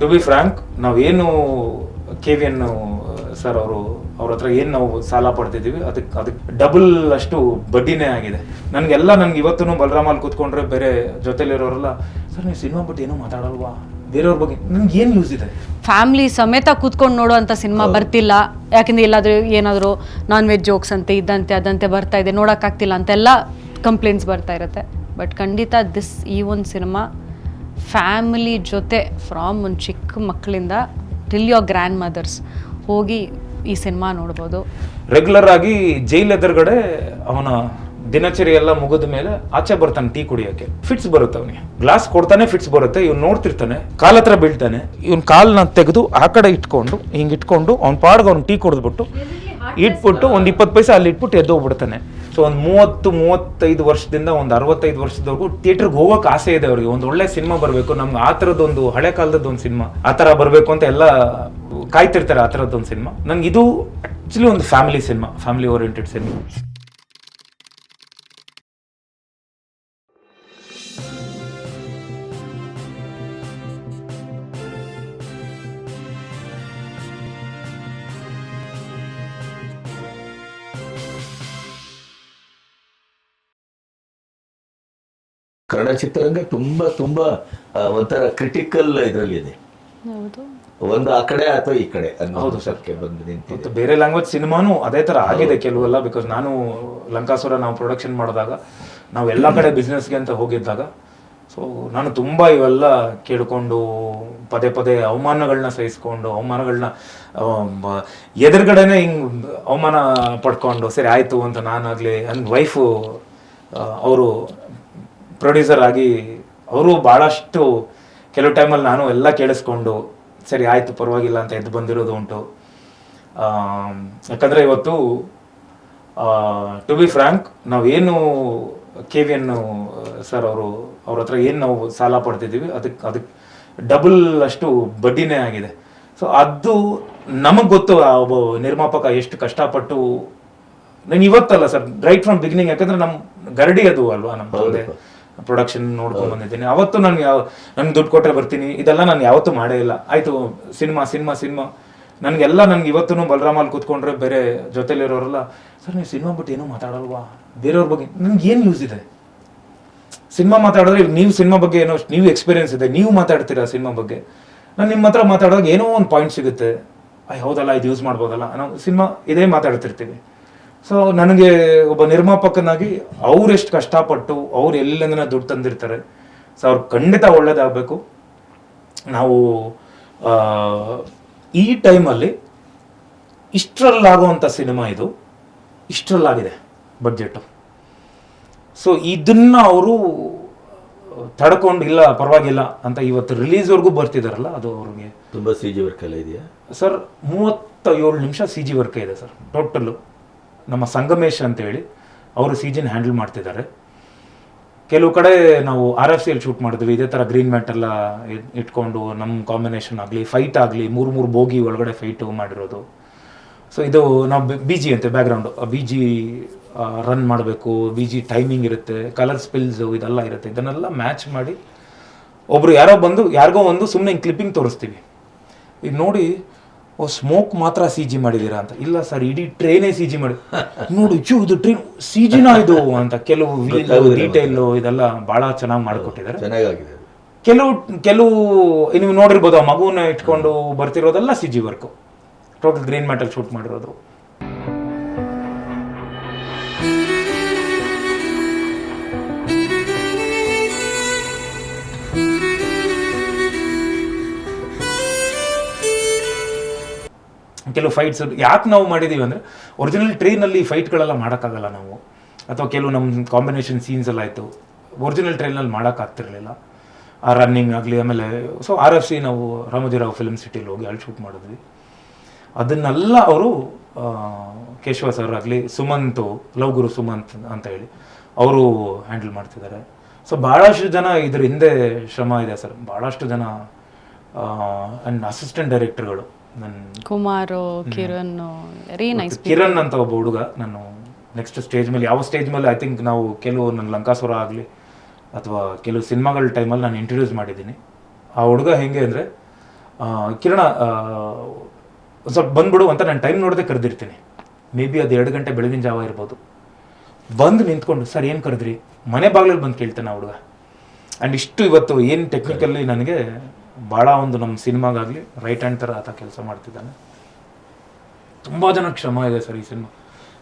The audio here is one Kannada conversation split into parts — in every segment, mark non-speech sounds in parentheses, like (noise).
ಟು ಬಿ ಫ್ರಾಂಕ್ ನಾವೇನು ಕೆ ವಿ ಎನ್ ಸರ್ ಅವರು ಅವ್ರ ಹತ್ರ ಏನು ನಾವು ಸಾಲ ಪಡ್ತಿದ್ದೀವಿ ಅದಕ್ಕೆ ಅದಕ್ಕೆ ಡಬಲ್ ಅಷ್ಟು ಬಡ್ಡಿನೇ ಆಗಿದೆ. ನನಗೆಲ್ಲ ನನಗೆ ಇವತ್ತೂ ಬಲರಾಮಲ್ಲಿ ಕೂತ್ಕೊಂಡ್ರೆ ಬೇರೆ ಜೊತೆಲಿರೋರೆಲ್ಲ ಸರ್ ನೀವು ಸಿನಿಮಾ ಬಟ್ ಏನೂ ಮಾತಾಡಲ್ವಾ? ಬೇರೆಯವ್ರ ಬಗ್ಗೆ ನನಗೆ ಏನು ಯೂಸ್ ಇದೆ? ಫ್ಯಾಮಿಲಿ ಸಮೇತ ಕೂತ್ಕೊಂಡು ನೋಡುವಂಥ ಸಿನಿಮಾ ಬರ್ತಿಲ್ಲ. ಯಾಕಂದ್ರೆ ಎಲ್ಲಾದರೂ ಏನಾದರೂ ನಾನ್ ವೆಜ್ ಜೋಕ್ಸ್ ಅಂತೆ ಇದ್ದಂತೆ ಅದಂತೆ ಬರ್ತಾ ಇದೆ ನೋಡೋಕ್ಕಾಗ್ತಿಲ್ಲ ಅಂತೆಲ್ಲ ಕಂಪ್ಲೇಂಟ್ಸ್ ಬರ್ತಾ ಇರುತ್ತೆ. ಬಟ್ ಖಂಡಿತ ದಿಸ್ ಈ ಒಂದು ಸಿನಿಮಾ ಫ್ಯಾಮಿಲಿ ಜೊತೆ ಫ್ರಾಮ್ ಒಂದು ಚಿಕ್ಕ ಮಕ್ಕಳಿಂದ ಟಿಲ್ ಯೋರ್ ಗ್ರ್ಯಾಂಡ್ ಮದರ್ಸ್ ಹೋಗಿ ಈ ಸಿನಿಮಾ ನೋಡ್ಬೋದು. ರೆಗ್ಯುಲರ್ ಆಗಿ ಜೈಲ್ ಎದುರುಗಡೆ ಅವನ ದಿನಚರಿ ಎಲ್ಲ ಮುಗಿದ ಮೇಲೆ ಆಚೆ ಬರ್ತಾನೆ ಟೀ ಕುಡಿಯೋಕೆ. ಫಿಟ್ಸ್ ಬರುತ್ತೆ ಅವನಿಗೆ. ಗ್ಲಾಸ್ ಕೊಡ್ತಾನೆ ಫಿಟ್ಸ್ ಬರುತ್ತೆ. ಇವ್ನು ನೋಡ್ತಿರ್ತಾನೆ, ಕಾಲ್ ಹತ್ರ ಬೀಳ್ತಾನೆ. ಇವ್ನ ಕಾಲ್ನ ತೆಗೆದು ಆ ಕಡೆ ಇಟ್ಕೊಂಡು, ಹಿಂಗೆ ಇಟ್ಕೊಂಡು ಅವ್ನ ಪಾಡ್ಗೆ ಅವ್ನು ಟೀ ಕುಡಿದ್ಬಿಟ್ಟು ಇಟ್ಬಿಟ್ಟು ಒಂದು ಇಪ್ಪತ್ತು ಪೈಸೆ ಅಲ್ಲಿ ಇಟ್ಬಿಟ್ಟು ಎದ್ದು ಹೋಗ್ಬಿಡ್ತಾನೆ. ಸೊ ಒಂದು ಮೂವತ್ತು, ಮೂವತ್ತೈದು ವರ್ಷದಿಂದ ಒಂದು ಅರವತ್ತೈದು ವರ್ಷದವರೆಗೂ ಥಿಯೇಟ್ರಿಗೆ ಹೋಗೋಕೆ ಆಸೆ ಇದೆ ಅವ್ರಿಗೆ. ಒಂದು ಒಳ್ಳೆ ಸಿನಿಮಾ ಬರಬೇಕು. ನಮ್ಗೆ ಆ ಥರದ್ದೊಂದು ಹಳೆ ಕಾಲದ ಒಂದು ಸಿನಿಮಾ. ಆ ಥರ ಬರಬೇಕು ಅಂತ ಎಲ್ಲ ಕಾಯ್ತಿರ್ತಾರೆ ಆ ಥರದ್ದೊಂದು ಸಿನಿಮಾ. ನಂಗೆ ಇದು ಆ್ಯಕ್ಚುಲಿ ಒಂದು family cinema family oriented cinema Kannada ಚಿತ್ರರಂಗ ತುಂಬಾ ತುಂಬಾ ಒಂಥರ ಕ್ರಿಟಿಕಲ್ ಇದರಲ್ಲಿದೆ. ಹೌದು. ಒಂದು ಆ ಕಡೆ ಅಥವಾ ಈ ಕಡೆ ಅನ್ನೋ ಹೌದು. ಸರ್. ಹಂತಕ್ಕೆ ಬಂದು ನಿಂತಿದೆ. ಮತ್ತು ಬೇರೆ ಲ್ಯಾಂಗ್ವೇಜ್ ಸಿನಿಮಾನು ಅದೇ ಥರ ಆಗಿದೆ ಕೆಲವೆಲ್ಲ ಬಿಕಾಸ್ ನಾನು ಲಂಕಾಸುರ ನಾವು ಪ್ರೊಡಕ್ಷನ್ ಮಾಡಿದಾಗ ನಾವು ಎಲ್ಲ ಕಡೆ ಬಿಸ್ನೆಸ್ಗೆ ಅಂತ ಹೋಗಿದ್ದಾಗ ಸೊ ನಾನು ತುಂಬ ಇವೆಲ್ಲ ಕೇಳ್ಕೊಂಡು ಪದೇ ಪದೇ ಅವಮಾನಗಳನ್ನ ಸಹಿಸ್ಕೊಂಡು ಅವಮಾನಗಳನ್ನ ಎದುರುಗಡೆನೆ ಹಿಂಗೆ ಅವಮಾನ ಪಡ್ಕೊಂಡು ಸರಿ ಆಯಿತು ಅಂತ ನಾನಾಗಲಿ ನನ್ನ ವೈಫು ಅವರು ಪ್ರೊಡ್ಯೂಸರ್ ಆಗಿ ಅವರು ಭಾಳಷ್ಟು ಕೆಲವು ಟೈಮಲ್ಲಿ ನಾನು ಎಲ್ಲ ಕೇಳಿಸ್ಕೊಂಡು, ಸರಿ ಆಯಿತು, ಪರವಾಗಿಲ್ಲ ಅಂತ ಎದ್ದು ಬಂದಿರೋದು ಉಂಟು. ಯಾಕಂದರೆ ಇವತ್ತು ಟು ಬಿ ಫ್ರ್ಯಾಂಕ್ ನಾವೇನು ಕೆ ವಿ ಎನ್ ಸರ್ ಅವರು, ಅವ್ರ ಹತ್ರ ಏನು ನಾವು ಸಾಲ ಪಡ್ತಿದ್ದೀವಿ ಅದಕ್ಕೆ ಅದಕ್ಕೆ ಡಬಲ್ ಅಷ್ಟು ಬಡ್ಡಿನೇ ಆಗಿದೆ. ಸೊ ಅದು ನಮಗೆ ಗೊತ್ತು ಒಬ್ಬ ನಿರ್ಮಾಪಕ ಎಷ್ಟು ಕಷ್ಟಪಟ್ಟು, ನಾನು ಇವತ್ತಲ್ಲ ಸರ್ ರೈಟ್ ಫ್ರಮ್ ಬಿಗಿನಿಂಗ್ ಯಾಕಂದ್ರೆ ನಮ್ಮ ಗರಡಿ ಅದು ಅಲ್ವಾ ನಮ್ಮ ತಂದೆ. ಪ್ರೊಡಕ್ಷನ್ ನೋಡ್ಕೊಂಡು ಬಂದಿದ್ದೀನಿ. ಅವತ್ತು ನಾನು ಯಾವ ನನ್ಗೆ ದುಡ್ಡು ಕೊಟ್ಟರೆ ಬರ್ತೀನಿ. ಇದೆಲ್ಲ ನಾನು ಯಾವತ್ತೂ ಮಾಡೇ ಇಲ್ಲ. ಆಯಿತು ಸಿನಿಮಾ ಸಿನಿಮಾ ಸಿನಿಮಾ. ನನಗೆಲ್ಲ ನನಗೆ ಇವತ್ತೂ ಬಲರಾಮಲ್ಲಿ ಕೂತ್ಕೊಂಡ್ರೆ ಬೇರೆ ಜೊತೆಲಿರೋರೆಲ್ಲ ಸರ್ ನೀವು ಸಿನಿಮಾ ಬಿಟ್ಟು ಏನೂ ಮಾತಾಡಲ್ವಾ? ಬೇರೆಯವ್ರ ಬಗ್ಗೆ ನನಗೆ ಏನು ಯೂಸ್ ಇದೆ? ಸಿನಿಮಾ ಮಾತಾಡಿದ್ರೆ ನೀವು ಸಿನಿಮಾ ಬಗ್ಗೆ ಏನೋ ನೀವು ಎಕ್ಸ್ಪೀರಿಯನ್ಸ್ ಇದೆ. ನೀವು ಮಾತಾಡ್ತೀರಾ ಸಿನಿಮಾ ಬಗ್ಗೆ? ನಾನು ನಿಮ್ಮ ಹತ್ರ ಮಾತಾಡಿದಾಗ ಏನೋ ಒಂದು ಪಾಯಿಂಟ್ ಸಿಗುತ್ತೆ. ಅಯ್ಯ ಹೌದಲ್ಲ ಇದು ಯೂಸ್ ಮಾಡ್ಬೋದಲ್ಲ. ನಾವು ಸಿನಿಮಾ ಇದೇ ಮಾತಾಡ್ತಿರ್ತೀವಿ. ಸೊ ನನಗೆ ಒಬ್ಬ ನಿರ್ಮಾಪಕನಾಗಿ ಅವ್ರು ಎಷ್ಟು ಕಷ್ಟಪಟ್ಟು ಅವ್ರು ಎಲ್ಲಿಂದ ದುಡ್ಡು ತಂದಿರ್ತಾರೆ ಸೊ ಅವ್ರು ಖಂಡಿತ ಒಳ್ಳೇದಾಗಬೇಕು. ನಾವು ಈ ಟೈಮಲ್ಲಿ ಇಷ್ಟರಲ್ಲಾಗುವಂಥ ಸಿನಿಮಾ ಇದು ಇಷ್ಟರಲ್ಲಾಗಿದೆ ಬಡ್ಜೆಟು ಸೊ ಇದನ್ನ ಅವರು ತಡ್ಕೊಂಡು ಇಲ್ಲ ಪರವಾಗಿಲ್ಲ ಅಂತ ಇವತ್ತು ರಿಲೀಸ್ವರೆಗೂ ಬರ್ತಿದಾರಲ್ಲ ಅದು ಅವ್ರಿಗೆ ತುಂಬ ಸಿ ಜಿ ವರ್ಕ್ ಎಲ್ಲ ಇದೆಯಾ? ಸರ್ ಮೂವತ್ತ ಏಳು ನಿಮಿಷ ಸಿ ಜಿ ವರ್ಕ್ ಇದೆ ಸರ್ ಟೋಟಲ್ಲು. ನಮ್ಮ ಸಂಗಮೇಶ್ ಅಂತೇಳಿ ಅವರು ಸೀಜನ್ ಜಿನ ಹ್ಯಾಂಡಲ್ ಮಾಡ್ತಿದ್ದಾರೆ. ಕೆಲವು ಕಡೆ ನಾವು ಆರ್ ಎಫ್ ಸಿಯಲ್ಲಿ ಶೂಟ್ ಮಾಡಿದ್ವಿ, ಇದೇ ಥರ ಗ್ರೀನ್ ಮ್ಯಾಟ್ ಎಲ್ಲ ಇಟ್ಕೊಂಡು ನಮ್ಮ ಕಾಂಬಿನೇಷನ್ ಆಗಲಿ ಫೈಟ್ ಆಗಲಿ, ಮೂರು ಮೂರು ಬೋಗಿ ಒಳಗಡೆ ಫೈಟು ಮಾಡಿರೋದು. ಸೊ ಇದು ನಾವು ಬಿ ಜಿ ಅಂತೆ ಬ್ಯಾಕ್ಗ್ರೌಂಡು ಬಿ ಜಿ ರನ್ ಮಾಡಬೇಕು, ಬಿ ಜಿ ಟೈಮಿಂಗ್ ಇರುತ್ತೆ ಕಲರ್ ಸ್ಪಿಲ್ಸು ಇದೆಲ್ಲ ಇರುತ್ತೆ, ಇದನ್ನೆಲ್ಲ ಮ್ಯಾಚ್ ಮಾಡಿ ಒಬ್ಬರು ಯಾರೋ ಬಂದು, ಯಾರಿಗೋ ಒಂದು ಸುಮ್ಮನೆ ಕ್ಲಿಪ್ಪಿಂಗ್ ತೋರಿಸ್ತೀವಿ. ಈಗ ನೋಡಿ ಓ ಸ್ಮೋಕ್ ಮಾತ್ರ ಸಿ ಜಿ ಮಾಡಿದ್ದೀರಾ ಅಂತ. ಇಲ್ಲ ಸರ್ ಇಡೀ ಟ್ರೈನೇ ಸಿ ಜಿ ಮಾಡಿ. ನೋಡು ಚೂ ಇದು ಟ್ರೈನ್ ಸಿ ಜಿನ ಇದು ಅಂತ ಕೆಲವು ಡೀಟೇಲು ಇದೆಲ್ಲ ಭಾಳ ಚೆನ್ನಾಗಿ ಮಾಡಿಕೊಟ್ಟಿದ್ದಾರೆ. ಕೆಲವು ಕೆಲವು ನೀವು ನೋಡಿರ್ಬೋದು ಆ ಮಗುವನ್ನ ಇಟ್ಕೊಂಡು ಬರ್ತಿರೋದೆಲ್ಲ C G work total green metal shoot ಮಾಡಿರೋದು. ಕೆಲವು ಫೈಟ್ಸ್ ಯಾಕೆ ನಾವು ಮಾಡಿದ್ದೀವಿ ಅಂದರೆ ಒರಿಜಿನಲ್ ಟ್ರೈನಲ್ಲಿ ಫೈಟ್ಗಳೆಲ್ಲ ಮಾಡೋಕ್ಕಾಗಲ್ಲ ನಾವು. ಅಥವಾ ಕೆಲವು ನಮ್ಮ ಕಾಂಬಿನೇಷನ್ ಸೀನ್ಸ್ ಎಲ್ಲ ಆಯಿತು. ಒರಿಜಿನಲ್ ಟ್ರೈನಲ್ಲಿ ಮಾಡೋಕ್ಕಾಗ್ತಿರಲಿಲ್ಲ ಆ ರನ್ನಿಂಗ್ ಆಗಲಿ, ಆಮೇಲೆ ಸೊ ಆರ್ ಎಫ್ ಸಿ ನಾವು ರಾಮೋಜಿರಾವ್ ಫಿಲ್ಮ್ ಸಿಟಿಲಿ ಹೋಗಿ ಅಲ್ಲಿ ಶೂಟ್ ಮಾಡಿದ್ವಿ. ಅದನ್ನೆಲ್ಲ ಅವರು ಕೇಶವ ಸರ್ ಆಗಲಿ, ಸುಮಂತು, ಲವ್ ಗುರು ಸುಮಂತ್ ಅಂತ ಹೇಳಿ ಅವರು ಹ್ಯಾಂಡಲ್ ಮಾಡ್ತಿದ್ದಾರೆ. ಸೊ ಭಾಳಷ್ಟು ಜನ ಇದ್ರ ಹಿಂದೆ ಶ್ರಮ ಇದೆ ಸರ್. ಭಾಳಷ್ಟು ಜನ ಆ್ಯಂಡ್ ಅಸಿಸ್ಟೆಂಟ್ ಡೈರೆಕ್ಟರ್ಗಳು ನನ್ನ ಕುಮಾರು ಕಿರಣ್ ವೆರಿ ನೈಸ್ ಕಿರಣ್ ಅಂತ ಒಬ್ಬ ಹುಡುಗ ನಾನು ನೆಕ್ಸ್ಟ್ ಸ್ಟೇಜ್ ಮೇಲೆ ಯಾವ ಸ್ಟೇಜ್ ಮೇಲೆ ಐ ಥಿಂಕ್ ನಾವು ಕೆಲವು ನನ್ನ ಲಂಕಾಸುರ ಆಗಲಿ ಅಥವಾ ಕೆಲವು ಸಿನಿಮಾಗಳ ಟೈಮಲ್ಲಿ ನಾನು ಇಂಟ್ರೊಡ್ಯೂಸ್ ಮಾಡಿದ್ದೀನಿ. ಆ ಹುಡುಗ ಹೆಂಗೆ ಅಂದರೆ ಕಿರಣ ಆ, ಸ್ವಲ್ಪ ಬಂದ್ಬಿಡು ಅಂತ ನಾನು ಟೈಮ್ ನೋಡದೆ ಕರೆದಿರ್ತೀನಿ. ಮೇ ಬಿ ಅದು ಎರಡು ಗಂಟೆ ಬೆಳಗಿನ ಜಾವ ಇರ್ಬೋದು. ಬಂದು ನಿಂತ್ಕೊಂಡು ಸರ್ ಏನು ಕರೆದ್ರಿ? ಮನೆ ಬಾಗಿಲಲ್ಲಿ ಬಂದು ಕೇಳ್ತಾನೆ ಆ ಹುಡುಗ. ಆ್ಯಂಡ್ ಇಷ್ಟು ಇವತ್ತು ಏನು ಟೆಕ್ನಿಕಲ್ಲಿ ನನಗೆ ಭಾಳ ಒಂದು ನಮ್ಮ ಸಿನಿಮಾಗಾಗಲಿ ರೈಟ್ ಹ್ಯಾಂಡ್ ಥರ ಆತ ಕೆಲಸ ಮಾಡ್ತಿದ್ದಾನೆ. ತುಂಬ ಜನ ಶ್ರಮ ಇದೆ ಸರ್ ಈ ಸಿನಿಮಾ.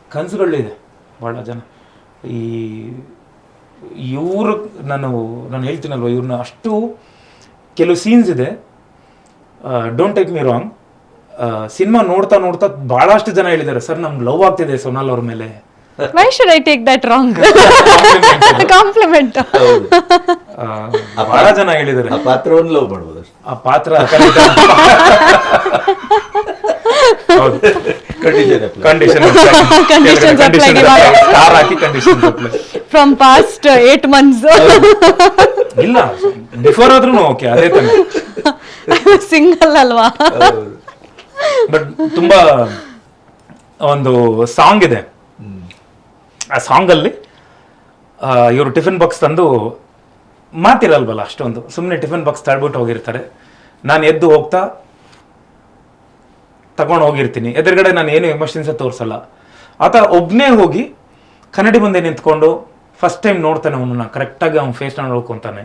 ಕನಸುಗಳಿದೆ ಭಾಳ ಜನ. ಈ, ಇವರು ನಾನು ನಾನು ಹೇಳ್ತೀನಲ್ವ ಇವ್ರನ್ನ ಅಷ್ಟು ಕೆಲವು ಸೀನ್ಸ್ ಇದೆ. Don't take me wrong cinema ನೋಡ್ತಾ ನೋಡ್ತಾ ಭಾಳಷ್ಟು ಜನ ಹೇಳಿದ್ದಾರೆ, ಸರ್, ನಮ್ಗೆ ಲವ್ ಆಗ್ತಿದೆ ಸೋನಾಲ್ ಅವ್ರ ಮೇಲೆ. Why should I take that wrong compliment ಬಹಳ ಜನ ಹೇಳಿದ್ದಾರೆ. ಆ ಪಾತ್ರವನ್ನು ಲವ್ ಮಾಡ್ಬೋದು ಆ ಪಾತ್ರ condition condition (laughs) Conditions star hockey condition apply from past eight months ಇಲ್ಲ ಬಿಫೋರ್ ಆದ್ರೂ ಓಕೆ ಅದೇ ತಾನೆ ಸಿಂಗಲ್ ಅಲ್ವಾ? ಬಟ್ ತುಂಬಾ ಒಂದು ಸಾಂಗ್ ಇದೆ. ಆ ಸಾಂಗಲ್ಲಿ ಇವರು ಟಿಫಿನ್ ಬಾಕ್ಸ್ ತಂದು ಮಾತಿರಲ್ವಲ್ಲ ಅಷ್ಟೊಂದು. ಸುಮ್ಮನೆ ಟಿಫಿನ್ ಬಾಕ್ಸ್ ತಳ್ಬಿಟ್ಟು ಹೋಗಿರ್ತಾರೆ. ನಾನು ಎದ್ದು ಹೋಗ್ತಾ ತಗೊಂಡು ಹೋಗಿರ್ತೀನಿ. ಎದುರುಗಡೆ ನಾನು ಏನು ಎಮೋಷನ್ಸ್ ತೋರಿಸಲ್ಲ. ಆತ ಒಬ್ಬನೇ ಹೋಗಿ ಕನ್ನಡಿ ಮುಂದೆ ನಿಂತ್ಕೊಂಡು ಫಸ್ಟ್ ಟೈಮ್ ನೋಡ್ತಾನೆ ಅವನನ್ನ ಕರೆಕ್ಟಾಗಿ ಅವ್ನ ಫೇಸ್ನ ನೋಡ್ಕೊತಾನೆ.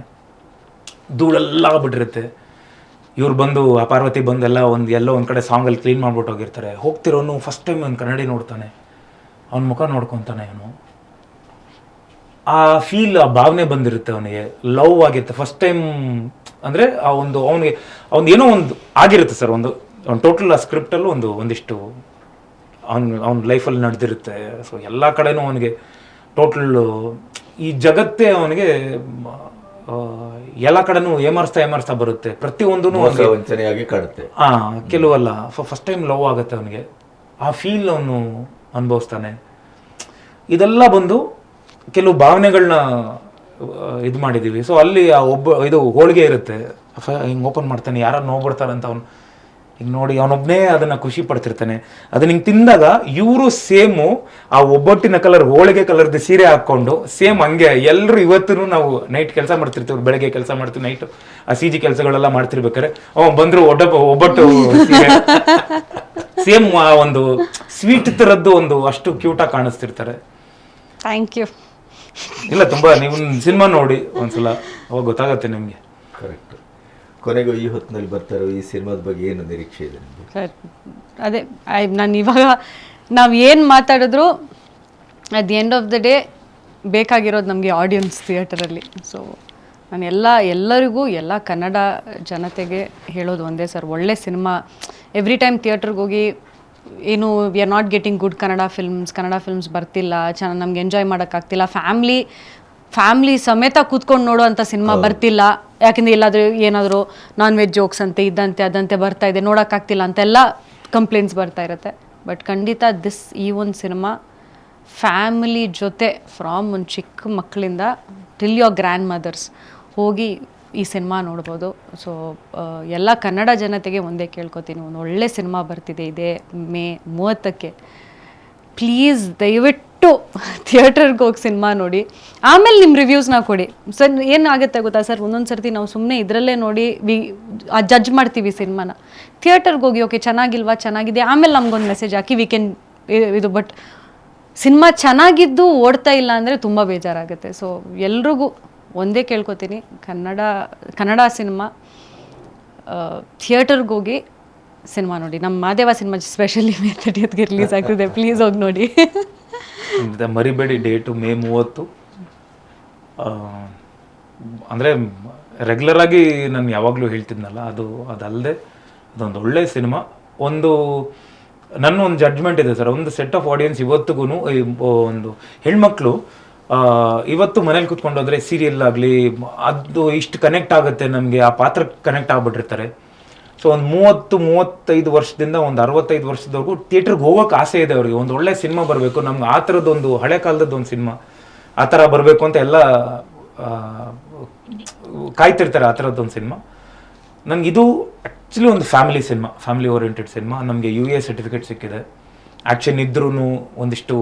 ಧೂಳೆಲ್ಲ ಆಗ್ಬಿಟ್ಟಿರುತ್ತೆ. ಇವ್ರು ಬಂದು, ಆ ಪಾರ್ವತಿ ಬಂದು ಎಲ್ಲ ಒಂದು ಎಲ್ಲೋ ಒಂದು ಕಡೆ ಸಾಂಗಲ್ಲಿ ಕ್ಲೀನ್ ಮಾಡ್ಬಿಟ್ಟು ಹೋಗಿರ್ತಾರೆ. ಹೋಗ್ತಿರೋನು ಫಸ್ಟ್ ಟೈಮ್ ಒಂದು ಕನ್ನಡಿ ನೋಡ್ತಾನೆ. ಅವನ ಮುಖ ನೋಡ್ಕೊತಾನೆ ಅವನು. ಆ ಫೀಲ್ ಆ ಭಾವನೆ ಬಂದಿರುತ್ತೆ ಅವನಿಗೆ. ಲವ್ ಆಗಿರುತ್ತೆ. ಫಸ್ಟ್ ಟೈಮ್ ಅಂದರೆ ಆ ಒಂದು ಅವನಿಗೆ ಅವ್ನು ಏನೋ ಒಂದು ಆಗಿರುತ್ತೆ ಸರ್ ಒಂದು ಅವ್ನು ಟೋಟಲ್ ಆ ಸ್ಕ್ರಿಪ್ಟಲ್ಲೂ ಒಂದು ಒಂದಿಷ್ಟು ಅವ್ನ ಅವ್ನ ಲೈಫಲ್ಲಿ ನಡೆದಿರುತ್ತೆ. ಸೊ ಎಲ್ಲ ಕಡೆನೂ ಅವನಿಗೆ ಟೋಟಲ್ ಈ ಜಗತ್ತೇ ಅವನಿಗೆ ಎಲ್ಲ ಕಡೆನೂ ಏಮರ್ಸ್ತಾ ಏಮರ್ಸ್ತಾ ಬರುತ್ತೆ. ಪ್ರತಿಯೊಂದೂ ಕಾಡುತ್ತೆ. ಆ ಕೆಲವಲ್ಲ ಫಸ್ಟ್ ಟೈಮ್ ಲವ್ ಆಗುತ್ತೆ ಅವನಿಗೆ. ಆ ಫೀಲ್ ಅವನು ಅನುಭವಿಸ್ತಾನೆ. ಇದೆಲ್ಲ ಬಂದು ಕೆಲವು ಭಾವನೆಗಳನ್ನ ಇದು ಮಾಡಿದ್ದೀವಿ ಸೊ ಅಲ್ಲಿ ಆ ಒಬ್ಬ ಇದು ಹೋಳಿಗೆ ಇರುತ್ತೆ. ಹಿಂಗೆ ಓಪನ್ ಮಾಡ್ತಾನೆ. ಯಾರು ನೋಡ್ಬಿಡ್ತಾರೆ ಅಂತ ಅವ್ನು ಹಿಂಗೆ ನೋಡಿ ಅವನೊಬ್ಬನೇ ಅದನ್ನ ಖುಷಿ ಪಡ್ತಿರ್ತಾನೆ. ಅದನ್ನ ಹಿಂಗೆ ತಿಂದಾಗ ಇವರು ಸೇಮು ಆ ಒಬ್ಬಟ್ಟಿನ ಕಲರ್ ಹೋಳಿಗೆ ಕಲರ್ದು ಸೀರೆ ಹಾಕ್ಕೊಂಡು ಸೇಮ್ ಹಂಗೆ ಎಲ್ಲರೂ ಇವತ್ತೂ ನಾವು ನೈಟ್ ಕೆಲಸ ಮಾಡ್ತಿರ್ತೀವಿ. ಬೆಳಗ್ಗೆ ಕೆಲಸ ಮಾಡ್ತೀವಿ ನೈಟ್ ಆ ಸಿ ಜಿ ಕೆಲಸಗಳೆಲ್ಲ ಮಾಡ್ತಿರ್ಬೇಕಾರೆ ಅವ್ ಬಂದ್ರು ಒಡ್ಡ ಒಬ್ಬಟ್ಟು (laughs) ಸೇಮ್ ಆ ಒಂದು ಸ್ವೀಟ್ ತರದ್ದು ಒಂದು ಅಷ್ಟು ಕ್ಯೂಟಾಗಿ ಕಾಣಿಸ್ತಿರ್ತಾರೆ. ಥ್ಯಾಂಕ್ ಯು ಇಲ್ಲ ತುಂಬಾ ನೀವು ಸಿನಿಮಾ ನೋಡಿ ಒಂದ್ಸಲ ಅವಾಗ ಗೊತ್ತಾಗತ್ತೆ ನಿಮಗೆ. ಕರೆಕ್ಟ್ ಕೊನೆಗೂ ಈ ಹೊತ್ತಿನಲ್ಲಿ ಬರ್ತಾರೋ ಈ ಸಿನಿಮಾದ ಬಗ್ಗೆ ಏನು ನಿರೀಕ್ಷೆ ಇದೆ ನಿಮಗೆ? ಸರ್ ಅದೇ ಐ ನಾನು ಇವಾಗ ನಾವು ಏನು ಮಾತಾಡಿದ್ರು at the end of the day ಬೇಕಾಗಿರೋದು ನಮಗೆ ಆಡಿಯನ್ಸ್ ಥಿಯೇಟರಲ್ಲಿ ಸೊ ನಾನು ಎಲ್ಲ ಎಲ್ಲರಿಗೂ ಎಲ್ಲ ಕನ್ನಡ ಜನತೆಗೆ ಹೇಳೋದು ಒಂದೇ ಸರ್ ಒಳ್ಳೆ ಸಿನಿಮಾ ಎವ್ರಿ ಟೈಮ್ ಥಿಯೇಟ್ರಿಗೆ ಹೋಗಿ ಏನು we are not getting good Kannada films Kannada films ಬರ್ತಿಲ್ಲ ಚೆನ್ನಾಗಿ ನಮ್ಗೆ ಎಂಜಾಯ್ ಮಾಡೋಕ್ಕಾಗ್ತಿಲ್ಲ ಫ್ಯಾಮ್ಲಿ ಫ್ಯಾಮ್ಲಿ ಸಮೇತ ಕೂತ್ಕೊಂಡು ನೋಡುವಂಥ ಸಿನಿಮಾ ಬರ್ತಿಲ್ಲ. ಯಾಕೆಂದರೆ ಎಲ್ಲಾದರೂ ಏನಾದರೂ ನಾನ್ ವೆಜ್ ಜೋಕ್ಸ್ ಅಂತೆ ಇದ್ದಂತೆ ಅದಂತೆ ಬರ್ತಾ ಇದೆ ನೋಡೋಕ್ಕಾಗ್ತಿಲ್ಲ ಅಂತೆಲ್ಲ ಕಂಪ್ಲೇಂಟ್ಸ್ ಬರ್ತಾ ಇರುತ್ತೆ. ಬಟ್ ಖಂಡಿತ ದಿಸ್ ಈ ಒಂದು ಸಿನಿಮಾ ಫ್ಯಾಮಿಲಿ ಜೊತೆ ಫ್ರಾಮ್ ಒಂದು ಚಿಕ್ಕ ಮಕ್ಕಳಿಂದ ಟಿಲ್ ಯೋರ್ ಗ್ರ್ಯಾಂಡ್ ಮದರ್ಸ್ ಹೋಗಿ ಈ ಸಿನಿಮಾ ನೋಡ್ಬೋದು. ಸೊ ಎಲ್ಲ ಕನ್ನಡ ಜನತೆಗೆ ಒಂದೇ ಕೇಳ್ಕೊತೀನಿ. ಒಂದು ಒಳ್ಳೆ ಸಿನಿಮಾ ಬರ್ತಿದೆ ಇದೇ ಮೇ ಮೂವತ್ತಕ್ಕೆ. ಪ್ಲೀಸ್ ದಯವಿಟ್ಟು ಥಿಯೇಟರ್ಗೆ ಹೋಗಿ ಸಿನಿಮಾ ನೋಡಿ. ಆಮೇಲೆ ನಿಮ್ಮ ರಿವ್ಯೂಸ್ನ ಕೊಡಿ. ಸರ್ ಏನಾಗುತ್ತೆ ಗೊತ್ತಾ? ಸರ್ ಒಂದೊಂದು ಸರ್ತಿ ನಾವು ಸುಮ್ಮನೆ ಇದರಲ್ಲೇ ನೋಡಿ ವಿ ಜಡ್ಜ್ ಮಾಡ್ತೀವಿ ಸಿನಿಮಾನ. ಥಿಯೇಟರ್ಗೆ ಹೋಗಿ, ಓಕೆ, ಚೆನ್ನಾಗಿಲ್ವಾ? ಚೆನ್ನಾಗಿದೆ. ಆಮೇಲೆ ನಮ್ಗೊಂದು ಮೆಸೇಜ್ ಹಾಕಿ ವಿ ಕ್ಯಾನ್ ಇದು ಬಟ್ ಸಿನಿಮಾ ಚೆನ್ನಾಗಿದ್ದು ಓಡ್ತಾ ಇಲ್ಲ ಅಂದರೆ ತುಂಬ ಬೇಜಾರಾಗುತ್ತೆ. ಸೊ ಎಲ್ರಿಗೂ ಒಂದೇ ಕೇಳ್ಕೊತೀನಿ. ಕನ್ನಡ ಕನ್ನಡ ಸಿನಿಮಾ ಥಿಯೇಟರ್ಗೆ ಹೋಗಿ ಸಿನಿಮಾ ನೋಡಿ. ನಮ್ಮ ಮಾದೇವ ಸಿನಿಮಾ ಸ್ಪೆಷಲಿ ಮೇ ತರ್ಟಿಯತ್ಗೆ ರಿಲೀಸ್ ಆಗ್ತಿದೆ. ಪ್ಲೀಸ್ ಹೋಗಿ ನೋಡಿ. ಮರಿಬೇಡಿ ಡೇಟು ಮೇ ಮೂವತ್ತು. ಅಂದರೆ ರೆಗ್ಯುಲರ್ ಆಗಿ ನಾನು ಯಾವಾಗಲೂ ಹೇಳ್ತಿದ್ನಲ್ಲ, ಅದು ಅದಲ್ಲದೆ ಅದೊಂದು ಒಳ್ಳೆ ಸಿನಿಮಾ. ಒಂದು ನನ್ನ ಒಂದು ಜಡ್ಜ್ಮೆಂಟ್ ಇದೆ ಸರ್. ಒಂದು ಸೆಟ್ ಆಫ್ ಆಡಿಯನ್ಸ್ ಇವತ್ತಿಗೂ ಒಂದು ಹೆಣ್ಮಕ್ಳು ಇವತ್ತು ಮನೇಲಿ ಕುತ್ಕೊಂಡು ಸೀರಿಯಲ್ ಆಗಲಿ, ಅದು ಇಷ್ಟು ಕನೆಕ್ಟ್ ಆಗುತ್ತೆ ನಮಗೆ, ಆ ಪಾತ್ರಕ್ಕೆ ಕನೆಕ್ಟ್ ಆಗ್ಬಿಟ್ಟಿರ್ತಾರೆ. ಸೊ ಒಂದು ಮೂವತ್ತು, ಮೂವತ್ತೈದು ವರ್ಷದಿಂದ ಒಂದು ಅರವತ್ತೈದು ವರ್ಷದವರೆಗೂ ಥಿಯೇಟ್ರಿಗೆ ಹೋಗೋಕೆ ಆಸೆ ಇದೆ ಅವರಿಗೆ. ಒಂದು ಒಳ್ಳೆ ಸಿನಿಮಾ ಬರಬೇಕು. ನಮ್ಗೆ ಆ ಥರದ್ದೊಂದು, ಹಳೆ ಕಾಲದ್ದೊಂದು ಒಂದು ಸಿನಿಮಾ ಆ ಥರ ಬರಬೇಕು ಅಂತ ಎಲ್ಲ ಕಾಯ್ತಿರ್ತಾರೆ ಆ ಥರದ್ದೊಂದು ಸಿನಿಮಾ ನನಗೆ ಇದು ಆ್ಯಕ್ಚುಲಿ ಒಂದು family cinema family oriented cinema ನಮಗೆ ಯು ಎ ಸರ್ಟಿಫಿಕೇಟ್ ಸಿಕ್ಕಿದೆ. ಆ್ಯಕ್ಷನ್ ಇದ್ರೂ ಒಂದಿಷ್ಟು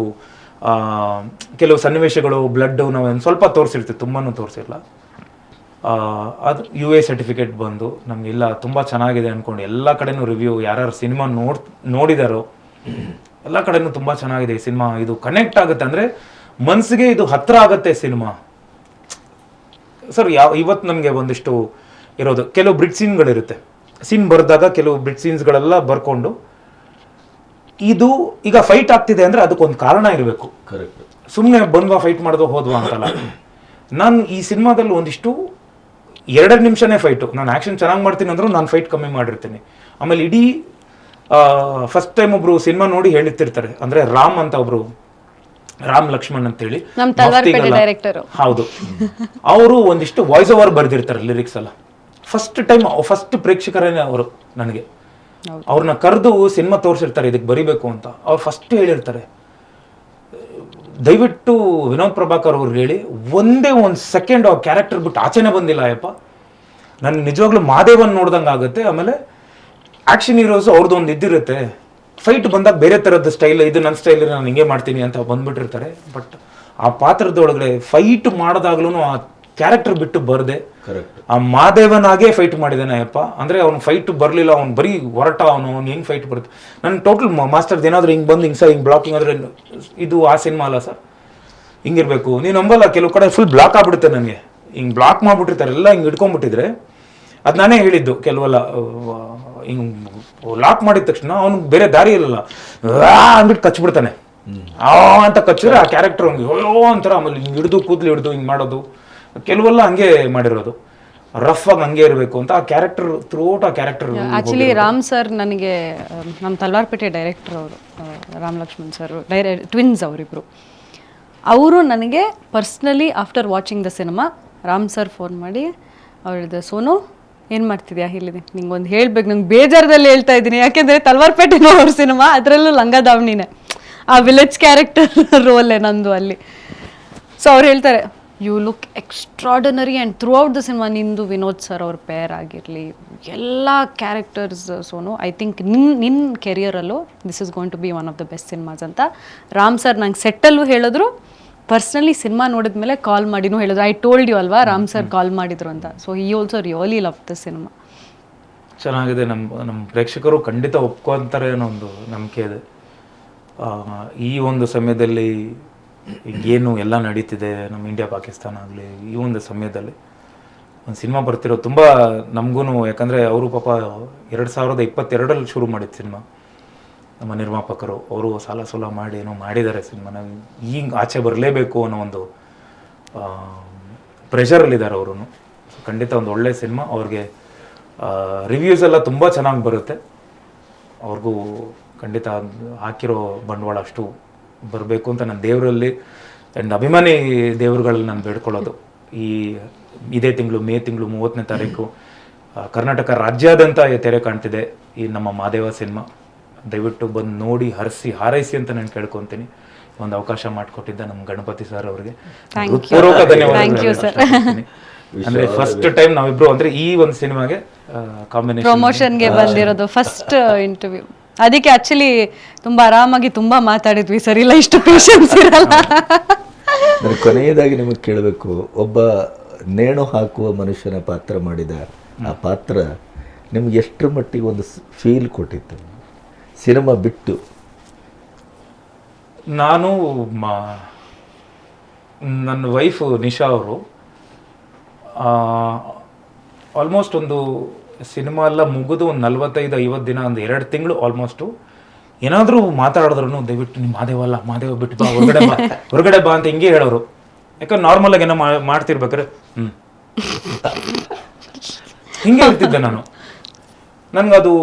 ಕೆಲವು ಸನ್ನಿವೇಶಗಳು ಬ್ಲಡ್ಡು ನಾವು ಸ್ವಲ್ಪ ತೋರಿಸಿರ್ತೀವಿ ತುಂಬಾ ತೋರಿಸಿಲ್ಲ. ಅದು ಯು ಎ ಸರ್ಟಿಫಿಕೇಟ್ ಬಂದು ನಮಗೆಲ್ಲ ತುಂಬ ಚೆನ್ನಾಗಿದೆ ಅಂದ್ಕೊಂಡು ಎಲ್ಲ ಕಡೆನೂ ರಿವ್ಯೂ ಯಾರ್ಯಾರು ಸಿನಿಮಾ ನೋಡ್, ನೋಡಿದಾರೋ ಎಲ್ಲ ಕಡೆನೂ ತುಂಬ ಚೆನ್ನಾಗಿದೆ ಈ ಸಿನಿಮಾ ಇದು ಕನೆಕ್ಟ್ ಆಗುತ್ತೆ ಅಂದರೆ ಮನಸ್ಸಿಗೆ ಇದು ಹತ್ರ ಆಗುತ್ತೆ ಸಿನಿಮಾ ಸರ್, ಯಾವ ಇವತ್ತು ನಮಗೆ ಒಂದಿಷ್ಟು ಇರೋದು, ಕೆಲವು ಬ್ರಿಡ್ ಸೀನ್ಗಳಿರುತ್ತೆ ಸೀನ್ ಬರೆದಾಗ ಕೆಲವು ಬ್ರಿಡ್ ಸೀನ್ಸ್ಗಳೆಲ್ಲ ಬರ್ಕೊಂಡು ಇದು ಈಗ ಫೈಟ್ ಆಗ್ತಿದೆ ಅಂದ್ರೆ ಅದಕ್ಕೊಂದು ಕಾರಣ ಇರಬೇಕು. ಕರೆಕ್ಟ್ ಸುಮ್ಮನೆ ಬಂದ್ವ ಫೈಟ್ ಮಾಡೋದು ಹೋದ್ವ ಅಂತಲ್ಲ. ನಾನು ಈ ಸಿನಿಮಾದಲ್ಲಿ ಒಂದಿಷ್ಟು ಎರಡೆರಡು ನಿಮಿಷನೇ ಫೈಟು ನಾನು ಆ್ಯಕ್ಷನ್ ಚೆನ್ನಾಗಿ ಮಾಡ್ತೀನಿ ಅಂದ್ರೂ ನಾನು ಫೈಟ್ ಕಮ್ಮಿ ಮಾಡಿರ್ತೀನಿ. ಆಮೇಲೆ ಇಡೀ ಫಸ್ಟ್ ಟೈಮ್ ಒಬ್ರು ಸಿನಿಮಾ ನೋಡಿ ಹೇಳಿರ್ತಿರ್ತಾರೆ ಅಂದ್ರೆ ರಾಮ್ ಅಂತ ಒಬ್ರು ರಾಮ್ ಲಕ್ಷ್ಮಣ್ ಅಂತ ಹೇಳಿ. ಹೌದು. ಅವರು ಒಂದಿಷ್ಟು ವಾಯ್ಸ್ ಓವರ್ ಬರೆದಿರ್ತಾರೆ ಲಿರಿಕ್ಸ್ ಎಲ್ಲ. ಫಸ್ಟ್ ಟೈಮ್ ಫಸ್ಟ್ ಪ್ರೇಕ್ಷಕರೇನೆ ಅವರು ನನಗೆ. ಅವ್ರನ್ನ ಕರೆದು ಸಿನಿಮಾ ತೋರಿಸಿರ್ತಾರೆ, ಇದಕ್ಕೆ ಬರಿಬೇಕು ಅಂತ. ಅವ್ರು ಫಸ್ಟ್ ಹೇಳಿರ್ತಾರೆ. ದಯವಿಟ್ಟು ವಿನೋದ್ ಪ್ರಭಾಕರ್ ಅವ್ರಿಗೆ ಹೇಳಿ, ಒಂದೇ ಒಂದು ಸೆಕೆಂಡ್ ಆ ಕ್ಯಾರೆಕ್ಟರ್ ಬಿಟ್ಟು ಆಚೆನೆ ಬಂದಿಲ್ಲ, ಅಯ್ಯಪ್ಪ. ನನ್ಗೆ ನಿಜವಾಗ್ಲೂ ಮಾದೇವನ್ ನೋಡ್ದಂಗೆ ಆಗುತ್ತೆ, ಆಮೇಲೆ ಆ್ಯಕ್ಷನ್ ಹೀರೋಸ್ ಅವ್ರದ್ದು ಒಂದು ಇದ್ದಿರುತ್ತೆ ಫೈಟ್ ಬಂದಾಗ ಬೇರೆ ಥರದ ಸ್ಟೈಲ್ ಇದು ನನ್ನ ಸ್ಟೈಲ್ ನಾನು ಹಿಂಗೆ ಮಾಡ್ತೀನಿ ಅಂತ ಬಂದ್ಬಿಟ್ಟಿರ್ತಾರೆ. ಬಟ್ ಆ ಪಾತ್ರದೊಳಗಡೆ ಫೈಟ್ ಮಾಡಿದಾಗ್ಲೂ ಆ ಕ್ಯಾರೆಕ್ಟರ್ ಬಿಟ್ಟು ಬರದೆ. ಕರೆಕ್ಟ್ ಆ ಮಾದೇವನಾಗೆ ಫೈಟ್ ಮಾಡಿದಾನೆ ಅಯ್ಯಪ್ಪ. ಅಂದ್ರೆ ಅವ್ನು ಫೈಟ್ ಬರಲಿಲ್ಲ ಅವ್ನು ಬರೀ ಹೊರಟ ಅವನು ಅವ್ನು ಹೆಂಗ್ ಫೈಟ್ ಬರುತ್ತೆ? ನನ್ನ ಟೋಟಲ್ ಮಾಸ್ಟರ್ ಏನಾದರೂ ಹಿಂಗ್ ಬಂದು ಹಿಂಗ್ ಸರ್ ಹಿಂಗ್ ಬ್ಲಾಕಿಂಗ್ ಆದ್ರೆ ಇದು ಆ ಸಿನಿಮಾ ಅಲ್ಲ ಸರ್ ಹಿಂಗಿರ್ಬೇಕು. ನೀನು ನಂಬಲ್ಲ ಕೆಲವು ಕಡೆ ಫುಲ್ ಬ್ಲಾಕ್ ಆಗ್ಬಿಡುತ್ತೆ ನನಗೆ. ಹಿಂಗ್ ಬ್ಲಾಕ್ ಮಾಡ್ಬಿಟ್ಟಿರ್ತಾರೆ ಎಲ್ಲ ಹಿಂಗ್ ಹಿಡ್ಕೊಂಡ್ಬಿಟ್ಟಿದ್ರೆ ಅದ್ ನಾನೇ ಹೇಳಿದ್ದು ಕೆಲವೆಲ್ಲ ಹಿಂಗ್ ಲಾಕ್ ಮಾಡಿದ ತಕ್ಷಣ ಅವ್ನಿಗೆ ಬೇರೆ ದಾರಿ ಇರಲ್ಲ ಅಂದ್ಬಿಟ್ಟು ಕಚ್ಬಿಡ್ತಾನೆ. ಆ ಅಂತ ಕಚ್ಚಿದ್ರೆ ಆ ಕ್ಯಾರೆಕ್ಟರ್ ಅವ್ನಿಗೆ ಅಯ್ಯೋ ಅಂತಾರೆ. ಆಮೇಲೆ ಹಿಂಗೆ ಹಿಡಿದು ಕೂದಲು ಹಿಡಿದು ಹಿಂಗ್ ಮಾಡೋದು. ಕೆಲವೆಲ್ಲ ಹಂಗೆ ಮಾಡಿರೋದು. ರಫ್ ಆಗಿ ಹಂಗೆ ಇರಬೇಕು ಅಂತ ಆ ಕ್ಯಾರೆಕ್ಟರ್ ಥ್ರೂಟ್ ಆ ಕ್ಯಾರೆಕ್ಟರ್ ಆಕ್ಚುಲಿ ರಾಮ್ ಸರ್ ನನಗೆ ನಮ್ಮ ತಲ್ವಾರ್ಪೇಟೆ ಡೈರೆಕ್ಟರ್ ಅವರು ರಾಮ್ ಲಕ್ಷ್ಮಣ್ ಸರ್ ಡೈರೆ ಟ್ವಿನ್ಸ್ ಅವರಿಬ್ರು. ಅವರು ನನಗೆ personally after watching the cinema Ram sir phone ಮಾಡಿ ಅವ್ರ ಸೋನು ಏನು ಮಾಡ್ತಿದ್ಯಾ? ಹೇಳಿದೆ. ನಿಂಗೆ ಒಂದು ಹೇಳ್ಬೇಕು. ನಂಗೆ ಬೇಜಾರದಲ್ಲಿ ಹೇಳ್ತಾ ಇದ್ದೀನಿ. ಯಾಕೆಂದರೆ ತಲ್ವಾರ್ಪೇಟೆನೋ ಅವ್ರ ಸಿನಿಮಾ ಅದರಲ್ಲೂ ಲಂಗ ದಾವಣಿನೇ ಆ ವಿಲೇಜ್ ಕ್ಯಾರೆಕ್ಟರ್ ರೋಲೇ ನಂದು ಅಲ್ಲಿ. ಸೊ ಅವ್ರು ಹೇಳ್ತಾರೆ you look extraordinary and throughout the cinema ನಿಂದು ವಿನೋದ್ ಸರ್ ಅವ್ರ ಪೇರ್ ಆಗಿರಲಿ ಎಲ್ಲ ಕ್ಯಾರೆಕ್ಟರ್ಸ್ ಸೋನು ಐ ಥಿಂಕ್ ನಿನ್ನ ನಿನ್ನ ಕೆರಿಯರಲ್ಲೂ this is going to be one of the best cinemas ಅಂತ ರಾಮ್ ಸರ್ ನಂಗೆ ಸೆಟ್ಟಲ್ಲೂ ಹೇಳಿದ್ರು. ಪರ್ಸ್ನಲಿ ಸಿನಿಮಾ ನೋಡಿದ್ಮೇಲೆ ಕಾಲ್ ಮಾಡಿನೂ ಹೇಳಿದ್ರು. ಐ ಟೋಲ್ಡ್ ಯು ಅಲ್ವಾ ರಾಮ್ ಸರ್ ಕಾಲ್ ಮಾಡಿದ್ರು ಅಂತ. ಸೊ ಈ also really love the cinema ಚೆನ್ನಾಗಿದೆ ನಮ್ಮ ನಮ್ಮ ಪ್ರೇಕ್ಷಕರು ಖಂಡಿತ ಒಪ್ಕೊಂತಾರೆ ಅನ್ನೋ ಒಂದು ನಂಬಿಕೆ ಇದೆ. ಈ ಒಂದು ಸಮಯದಲ್ಲಿ ಏನು ಎಲ್ಲ ನಡೀತಿದೆ ನಮ್ಮ ಇಂಡಿಯಾ ಪಾಕಿಸ್ತಾನ ಆಗಲಿ, ಈ ಒಂದು ಸಮಯದಲ್ಲಿ. ಒಂದು ಸಿನಿಮಾ ಬರ್ತಿರೋ ತುಂಬ ನಮಗೂ ಯಾಕಂದರೆ ಅವರು ಪಾಪ ಎರಡು ಸಾವಿರದ ಇಪ್ಪತ್ತೆರಡರಲ್ಲಿ ಶುರು ಮಾಡಿದ ಸಿನಿಮಾ. ನಮ್ಮ ನಿರ್ಮಾಪಕರು, ಅವರು ಸಾಲ ಸೋಲ ಮಾಡಿ ಏನೋ ಮಾಡಿದ್ದಾರೆ ಸಿನಿಮಾನ. ಈಗ ಆಚೆ ಬರಲೇಬೇಕು ಅನ್ನೋ ಒಂದು ಪ್ರೆಷರಲ್ಲಿದ್ದಾರೆ ಅವರು ಖಂಡಿತ ಒಂದು ಒಳ್ಳೆಯ ಸಿನಿಮಾ. ಅವ್ರಿಗೆ ರಿವ್ಯೂಸ್ ಎಲ್ಲ ತುಂಬ ಚೆನ್ನಾಗಿ ಬರುತ್ತೆ. ಅವ್ರಿಗೂ ಖಂಡಿತ ಹಾಕಿರೋ ಬಂಡವಾಳ ಅಷ್ಟು ಬರಬೇಕು ಅಂತ ನಾನು ದೇವರಲ್ಲಿ ಆ್ಯಂಡ್ ಅಭಿಮಾನಿ ದೇವರುಗಳಲ್ಲಿ ನಾನು ಬೇಡ್ಕೊಳ್ಳೋದು. ಈ ಇದೇ ತಿಂಗಳು ಮೇ ತಿಂಗಳು ಮೂವತ್ತನೇ ತಾರೀಕು ಕರ್ನಾಟಕ ರಾಜ್ಯಾದ್ಯಂತ ಈ ತೆರೆ ಕಾಣ್ತಿದೆ. ಈ ನಮ್ಮ ಮಾದೇವ ಸಿನಿಮಾ. ದಯವಿಟ್ಟು ಬಂದು ನೋಡಿ ಹರಿಸಿ ಹಾರೈಸಿ ಅಂತ ನಾನು ಕೇಳ್ಕೊತೀನಿ. ಒಂದು ಅವಕಾಶ ಮಾಡಿಕೊಟ್ಟಿದ್ದ ನಮ್ಮ ಗಣಪತಿ ಸರ್ ಅವರಿಗೆ. ಪೂರ್ವಕ ಧನ್ಯವಾದಗಳು. ಅಂದ್ರೆ ಫಸ್ಟ್ ಟೈಮ್ ನಾವಿಬ್ರು ಅಂದ್ರೆ ಈ ಒಂದು ಸಿನಿಮಾಗೆ ಕಾಂಬಿನೇಷನ್ ಪ್ರಮೋಷನ್ಗೆ ಬಂದಿರೋದು ಫಸ್ಟ್ ಇಂಟರ್ವ್ಯೂ ಅದಕ್ಕೆ ಆಕ್ಚುಲಿ ತುಂಬಾ ಆರಾಮಾಗಿ ತುಂಬಾ ಮಾತಾಡಿದ್ವಿ ಸರ್. ಇಲ್ಲ ಇಷ್ಟು ಪೇಷನ್ಸ್ ಇರಲ್ಲ. ಕೊನೆಯದಾಗಿ ನಿಮಗೆ ಕೇಳಬೇಕು ಒಬ್ಬ ನೇಣು ಹಾಕುವ ಮನುಷ್ಯನ ಪಾತ್ರ ಮಾಡಿದ ಆ ಪಾತ್ರ ನಿಮ್ಗೆ ಎಷ್ಟರ ಮಟ್ಟಿಗೆ ಒಂದು ಫೀಲ್ ಕೊಟ್ಟಿತ್ತು? ಸಿನಿಮಾ ಬಿಟ್ಟು. ನಾನು ಮ- ನನ್ನ ವೈಫ್ ನಿಶಾ ಅವರು ಆಲ್ಮೋಸ್ಟ್ ಒಂದು ಸಿನಿಮಾ ಎಲ್ಲ ಮುಗಿದು ಒಂದು ನಲ್ವತ್ತೈದು, ಐವತ್ತು ದಿನ ಒಂದು ಎರಡು ತಿಂಗಳು ಆಲ್ಮೋಸ್ಟು ಏನಾದರೂ ಮಾತಾಡಿದ್ರು ದಯವಿಟ್ಟು ನಿಮ್ಮ ಮಾದೇವ ಅಲ್ಲ, ಮಾದೇವ ಬಿಟ್ಟು ಬಾ, ಹೊರಗಡೆ ಬಾ ಹೊರಗಡೆ ಬಾ ಅಂತ ಹಿಂಗೆ ಹೇಳೋರು. ಯಾಕಂದ್ರೆ ನಾರ್ಮಲ್ ಆಗಿ ಏನೋ ಮಾ- ಮಾಡ್ತಿರ್ಬೇಕಾರೆ ಹ್ಞೂ ಹಿಂಗೆ ಹೇಳ್ತಿದ್ದೆ ನಾನು. ನನಗದು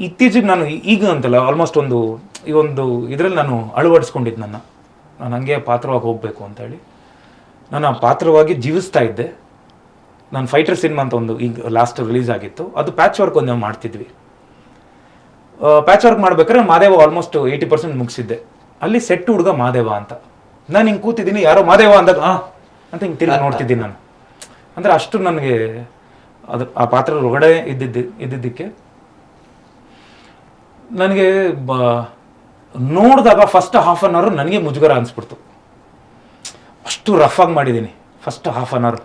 ಇತ್ತೀಚೆಗೆ ನಾನು ಈಗ ಅಂತಲ್ಲ ಆಲ್ಮೋಸ್ಟ್ ಒಂದು, ಈ ಒಂದು ಇದರಲ್ಲಿ ನಾನು ಅಳವಡಿಸ್ಕೊಂಡಿದ್ದು ನನ್ನ. ನಾನು ಹಂಗೆ ಪಾತ್ರವಾಗಿ ಹೋಗಬೇಕು ಅಂತ ಹೇಳಿ. ನಾನು ಆ ಪಾತ್ರವಾಗಿ ಜೀವಿಸ್ತಾ ಇದ್ದೆ. ನಾನು ಫೈಟರ್ ಸಿನಿಮಾ ಅಂತ ಒಂದು ಈಗ ಲಾಸ್ಟ್ ರಿಲೀಸ್ ಆಗಿತ್ತು. ಅದು ಪ್ಯಾಚ್ ವರ್ಕ್ ಒಂದು ಮಾಡ್ತಿದ್ವಿ. ಪ್ಯಾಚ್ ವರ್ಕ್ ಮಾಡ್ಬೇಕಾದ್ರೆ ಮಾದೇವ ಆಲ್ಮೋಸ್ಟ್ ಏಯ್ಟಿ ಪರ್ಸೆಂಟ್ ಮುಗಿಸಿದ್ದೆ. ಅಲ್ಲಿ ಸೆಟ್ ಹುಡುಗ ಮಾದೇವ ಅಂತ. ನಾನು ಹಿಂಗೆ ಕೂತಿದ್ದೀನಿ ಯಾರೋ ಮಾದೇವ ಅಂದಾಗ ಹಾಂ ಅಂತ ಹಿಂಗೆ ತಿರುಗಿ ನೋಡ್ತಿದ್ದೀನಿ ನಾನು. ಅಂದರೆ ಅಷ್ಟು ನನಗೆ ಅದು ಆ ಪಾತ್ರ ಒಳಗಡೆ ಇದ್ದಿದ್ದು ಇದ್ದಿದ್ದಕ್ಕೆ. ನನಗೆ ಬ ನೋಡಿದಾಗ ಫಸ್ಟ್ ಹಾಫ್ ಅನ್ ಅವರ್ ನನಗೆ ಮುಜುಗರ ಅನಿಸ್ಬಿಡ್ತು. ಅಷ್ಟು ರಫ್ ಆಗಿ ಮಾಡಿದ್ದೀನಿ ಫಸ್ಟ್ ಹಾಫ್ ಅನ್ ಅವರ್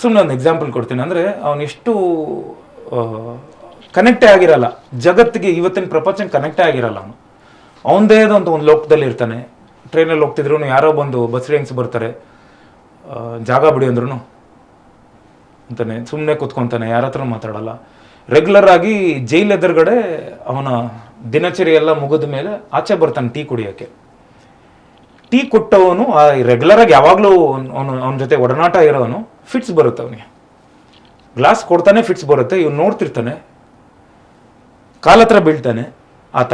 ಸುಮ್ಮನೆ ಒಂದು ಎಕ್ಸಾಂಪಲ್ ಕೊಡ್ತೀನಿ. ಅಂದರೆ ಅವನೆಷ್ಟು ಕನೆಕ್ಟೇ ಆಗಿರಲ್ಲ. ಜಗತ್ತಿಗೆ ಇವತ್ತಿನ ಪ್ರಪಂಚಕ್ಕೆ ಕನೆಕ್ಟೇ ಆಗಿರಲ್ಲ ಅವನು. ಅವನದೇ ಅಂತ ಒಂದು ಲೋಕದಲ್ಲಿ ಇರ್ತಾನೆ. ಟ್ರೈನಲ್ಲಿ ಹೋಗ್ತಿದ್ರು ಯಾರೋ ಬಂದು ಬಸ್ ರೇಂಗ್ಸ್ ಬರ್ತಾರೆ. ಜಾಗ ಬಿಡಿ ಅಂದ್ರೂ ಅಂತಾನೆ. ಸುಮ್ಮನೆ ಕೂತ್ಕೊಂತಾನೆ, ಯಾರ ಹತ್ರ ಮಾತಾಡಲ್ಲ. ರೆಗ್ಯುಲರ್ ಆಗಿ ಜೈಲ್ ಎದುರುಗಡೆ ಅವನ ದಿನಚರಿ ಎಲ್ಲ ಮುಗಿದ ಮೇಲೆ ಆಚೆ ಬರ್ತಾನೆ ಟೀ ಕುಡಿಯೋಕ್ಕೆ. ಟೀ ಕೊಟ್ಟವನು ರೆಗ್ಯುಲರ್ ಆಗಿ ಯಾವಾಗಲೂ ಅವನು ಅವನ ಜೊತೆ ಒಡನಾಟ ಇರೋನು ಫಿಟ್ಸ್ ಬರುತ್ತೆ ಅವನಿಗೆ. ಗ್ಲಾಸ್ ಕೊಡ್ತಾನೆ ಫಿಟ್ಸ್ ಬರುತ್ತೆ ಇವ್ನು ನೋಡ್ತಿರ್ತಾನೆ. ಕಾಲತ್ರ ಬೀಳ್ತಾನೆ ಆತ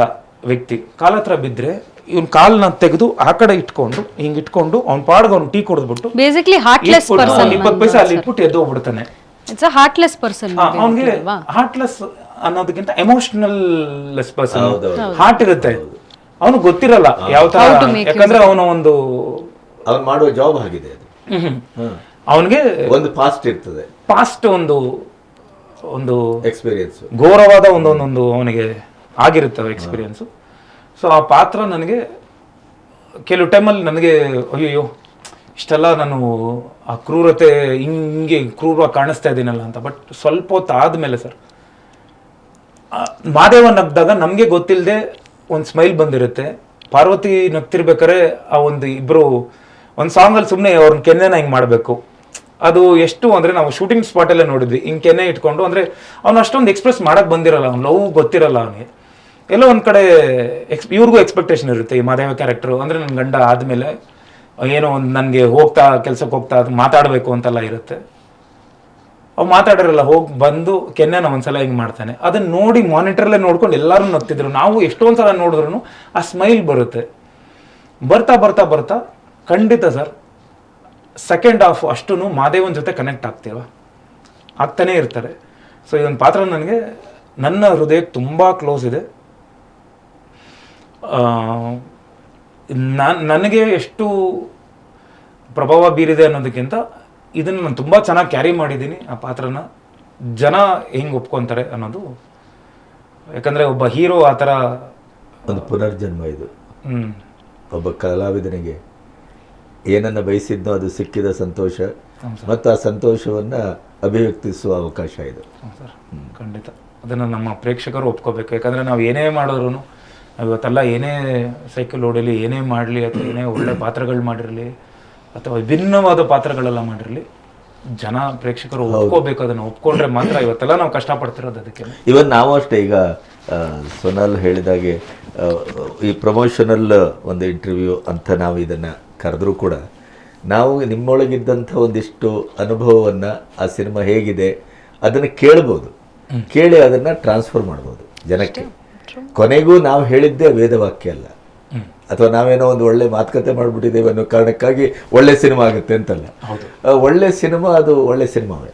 ವ್ಯಕ್ತಿ. ಕಾಲತ್ರ ಬಿದ್ದರೆ ಇವ್ನ ಕಾಲನ್ನ ತೆಗೆದು ಆ ಕಡೆ ಇಟ್ಕೊಂಡು ಹಿಂಗೆ ಇಟ್ಕೊಂಡು ಅವ್ನ ಪಾಡ್ಗೆ ಅವ್ನು ಟೀ ಕುಡಿದ್ಬಿಟ್ಟು ಬೇಸಿಕ್ಲಿ ಹಾರ್ಟ್ಲೆಸ್ ಪರ್ಸನ್ ಇಪ್ಪತ್ತು ಪೈಸೆ ಅಲ್ಲಿ ಇಟ್ಬಿಟ್ಟು ಎದ್ದು ಹೋಗ್ಬಿಡ್ತಾನೆ ಇಟ್ಸ್ ಹಾರ್ಟ್ಲೆಸ್ ಪರ್ಸನ್ ಅವನಿಗೆ ಹಾರ್ಟ್ಲೆಸ್ ಅನ್ನೋದಕ್ಕಿಂತ ಎಮೋಷನಲ್ ಲೆಸ್ ಪರ್ಸನ್ ಹಾರ್ಟ್ ಇರುತ್ತೆ. ಅವನು ಗೊತ್ತಿರಲ್ಲ ಯಾವ ತರ ಯಾಕಂದ್ರೆ ಅವನ ಒಂದು ಅವ್ನು ಮಾಡುವ ಜಾಬ್ ಆಗಿದೆ ಅದು. ಅವನಿಗೆ ಒಂದು ಪಾಸ್ಟ್ ಇರ್ತದೆ. ಪಾಸ್ಟ್ ಒಂದು ಒಂದು ಎಕ್ಸ್ಪೀರಿಯನ್ಸ್ ಘೋರವಾದ ಒಂದೊಂದೊಂದು ಅವನಿಗೆ ಆಗಿರುತ್ತೆ ಎಕ್ಸ್ಪೀರಿಯನ್ಸ್ ಸೊ ಆ ಪಾತ್ರ ನನಗೆ ಕೆಲವು ಟೈಮಲ್ಲಿ ನನಗೆ ಅಯ್ಯೋ ಇಷ್ಟೆಲ್ಲ ನಾನು ಆ ಕ್ರೂರತೆ ಹಿಂಗೆ ಕ್ರೂರವಾಗಿ ಕಾಣಿಸ್ತಾ ಇದ್ದೀನಲ್ಲ ಅಂತ. ಬಟ್ ಸ್ವಲ್ಪ ಹೊತ್ತು ಆದಮೇಲೆ ಸರ್ ಮಾದೇವ ನಗ್ದಾಗ ನಮಗೆ ಗೊತ್ತಿಲ್ಲದೆ ಒಂದು ಸ್ಮೈಲ್ ಬಂದಿರುತ್ತೆ. ಪಾರ್ವತಿ ನಗ್ತಿರ್ಬೇಕಾದ್ರೆ ಆ ಒಂದು ಇಬ್ಬರು ಒಂದು ಸಾಂಗಲ್ಲಿ ಸುಮ್ಮನೆ ಅವ್ರನ್ನ ಕೆನ್ನೆನ ಹಿಂಗೆ ಮಾಡಬೇಕು. ಅದು ಎಷ್ಟು ಅಂದರೆ ನಾವು ಶೂಟಿಂಗ್ ಸ್ಪಾಟಲ್ಲೇ ನೋಡಿದ್ವಿ. ಹಿಂಗೆ ಕೆನ್ನೆ ಇಟ್ಕೊಂಡು, ಅಂದರೆ ಅವ್ನು ಅಷ್ಟೊಂದು ಎಕ್ಸ್ಪ್ರೆಸ್ ಮಾಡೋಕ್ಕೆ ಬಂದಿರಲ್ಲ, ಅವ್ನು ಲವ್ ಗೊತ್ತಿರಲ್ಲ ಅವನಿಗೆ. ಎಲ್ಲೋ ಒಂದು ಕಡೆ ಎಕ್ಸ್ ಇವ್ರಿಗೂ ಎಕ್ಸ್ಪೆಕ್ಟೇಷನ್ ಇರುತ್ತೆ ಈ ಮಾದೇವ ಕ್ಯಾರೆಕ್ಟ್ರು ಅಂದರೆ ನನ್ನ ಗಂಡ ಆದಮೇಲೆ ಏನೋ ಒಂದು ನನಗೆ ಹೋಗ್ತಾ ಕೆಲಸಕ್ಕೆ ಹೋಗ್ತಾ ಮಾತಾಡಬೇಕು ಅಂತೆಲ್ಲ ಇರುತ್ತೆ. ಅವ್ ಮಾತಾಡಿರಲ್ಲ ಹೋಗಿ ಬಂದು ಕೆನ್ನೆನ ಒಂದ್ಸಲ ಹಿಂಗೆ ಮಾಡ್ತಾನೆ. ಅದನ್ನ ನೋಡಿ ಮಾನಿಟರ್ಲೇ ನೋಡ್ಕೊಂಡು ಎಲ್ಲರೂ ನಗ್ತಿದ್ರು. ನಾವು ಎಷ್ಟೊಂದ್ಸಲ ನೋಡಿದ್ರು ಆ ಸ್ಮೈಲ್ ಬರುತ್ತೆ. ಬರ್ತಾ ಬರ್ತಾ ಬರ್ತಾ ಖಂಡಿತ ಸರ್ ಸೆಕೆಂಡ್ ಹಾಫ್ ಅಷ್ಟು ಮಾದೇವನ್ ಜೊತೆ ಕನೆಕ್ಟ್ ಆಗ್ತೀವ ಆಗ್ತಾನೆ ಇರ್ತಾರೆ. ಸೊ ಇದೊಂದು ಪಾತ್ರ ನನಗೆ ನನ್ನ ಹೃದಯಕ್ಕೆ ತುಂಬ ಕ್ಲೋಸ್ ಇದೆ. ಆ, ನನಗೆ ಎಷ್ಟು ಪ್ರಭಾವ ಬೀರಿದೆ ಅನ್ನೋದಕ್ಕಿಂತ ಇದನ್ನು ನಾನು ತುಂಬ ಚೆನ್ನಾಗಿ ಕ್ಯಾರಿ ಮಾಡಿದ್ದೀನಿ ಆ ಪಾತ್ರನ. ಜನ ಹೆಂಗೆ ಒಪ್ಕೊತಾರೆ ಅನ್ನೋದು. ಯಾಕಂದರೆ ಒಬ್ಬ ಹೀರೋ ಆ ಥರ ಒಂದು ಪುನರ್ಜನ್ಮ ಇದು. ಒಬ್ಬ ಕಲಾವಿದನಿಗೆ ಏನನ್ನು ಬಯಸಿದ್ನೋ ಅದು ಸಿಕ್ಕಿದ ಸಂತೋಷ ಮತ್ತು ಆ ಸಂತೋಷವನ್ನ ಅಭಿವ್ಯಕ್ತಿಸುವ ಅವಕಾಶ ಇದು. ಸರ್. ಖಂಡಿತ. ಅದನ್ನು ನಮ್ಮ ಪ್ರೇಕ್ಷಕರು ಒಪ್ಕೋಬೇಕು. ಯಾಕಂದರೆ ನಾವು ಏನೇ ಮಾಡಿದ್ರು ಇವತ್ತೆಲ್ಲ ಏನೇ ಸೈಕಲ್ ಓಡಲಿ ಏನೇ ಮಾಡಲಿ ಅಥವಾ ಏನೇ ಒಳ್ಳೆ ಪಾತ್ರಗಳು ಮಾಡಿರಲಿ ಅಥವಾ ವಿಭಿನ್ನವಾದ ಪಾತ್ರಗಳೆಲ್ಲ ಮಾಡಿರಲಿ ಜನ ಪ್ರೇಕ್ಷಕರು ಒಪ್ಕೋಬೇಕು ಅದನ್ನು ಒಪ್ಕೊಂಡ್ರೆ ಮಾತ್ರ ಇವತ್ತೆಲ್ಲ ನಾವು ಕಷ್ಟಪಡ್ತಿರೋದು ಅದಕ್ಕೆ. ಇವನ್ ನಾವು ಅಷ್ಟೇ ಈಗ ಸೋನಲ್ ಸೊನಾಲ್ ಹೇಳಿದಾಗೆ ಈ ಪ್ರಮೋಷನಲ್ ಒಂದು ಇಂಟರ್ವ್ಯೂ ಅಂತ ನಾವು ಇದನ್ನು ಕರೆದ್ರೂ ಕೂಡ ನಾವು ನಿಮ್ಮೊಳಗಿದ್ದಂಥ ಒಂದಿಷ್ಟು ಅನುಭವವನ್ನು ಆ ಸಿನಿಮಾ ಹೇಗಿದೆ ಅದನ್ನು ಕೇಳ್ಬೋದು. ಕೇಳಿ ಅದನ್ನು ಟ್ರಾನ್ಸ್ಫರ್ ಮಾಡ್ಬೋದು ಜನಕ್ಕೆ. ಕೊನೆಗೂ ನಾವು ಹೇಳಿದ್ದೇ ವೇದವಾಕ್ಯ ಅಲ್ಲ. ಅಥವಾ ನಾವೇನೋ ಒಂದು ಒಳ್ಳೆ ಮಾತುಕತೆ ಮಾಡಿಬಿಟ್ಟಿದ್ದೇವೆ ಅನ್ನೋ ಕಾರಣಕ್ಕಾಗಿ ಒಳ್ಳೆ ಸಿನಿಮಾ ಆಗುತ್ತೆ ಅಂತಲ್ಲ. ಹೌದು. ಒಳ್ಳೆ ಸಿನಿಮಾ ಅದು ಒಳ್ಳೆ ಸಿನಿಮಾವೇ.